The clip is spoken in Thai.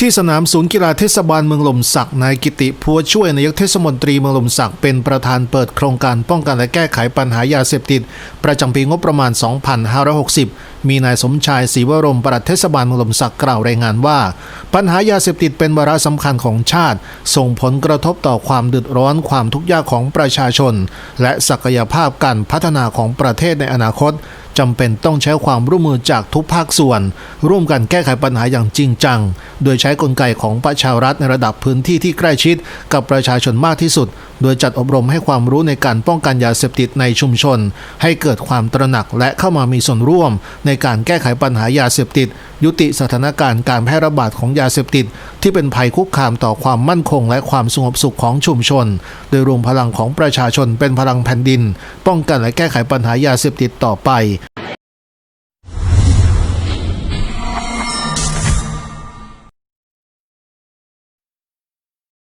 ที่สนามศูนย์กีฬาเทศบาลเมืองหล่มสักนายกิติพัวช่วยนายกเทศมนตรีเมืองหล่มสักเป็นประธานเปิดโครงการป้องกันและแก้ไขปัญหายาเสพติด ประจำปีงบประมาณ 2560 มีนายสมชายศรีวรมปลัดเทศบาลเมืองหล่มสักกล่าวรายงานว่า ปัญหายาเสพติดเป็นวาระสำคัญของชาติ ส่งผลกระทบต่อความเดือดร้อนความทุกข์ยากของประชาชน และศักยภาพการพัฒนาของประเทศในอนาคต จำเป็นต้องใช้ความร่วมมือจากทุกภาคส่วน ร่วมกันแก้ไขปัญหาอย่างจริงจัง โดยใช้กลไกของประชารัฐในระดับพื้นที่ที่ใกล้ชิดกับประชาชนมากที่สุด โดยจัดอบรมให้ความรู้ในการป้องกันยาเสพติดในชุมชน ให้เกิดความตระหนักและเข้ามามีส่วนร่วมในการแก้ไขปัญหายาเสพติด ยุติสถานการณ์การแพร่ระบาดของยาเสพติด ที่เป็นภัยคุกคามต่อความมั่นคงและความสงบสุขของชุมชน โดยรวมพลังของประชาชนเป็นพลังแผ่นดิน ป้องกันและแก้ไขปัญหายาเสพติดต่อไป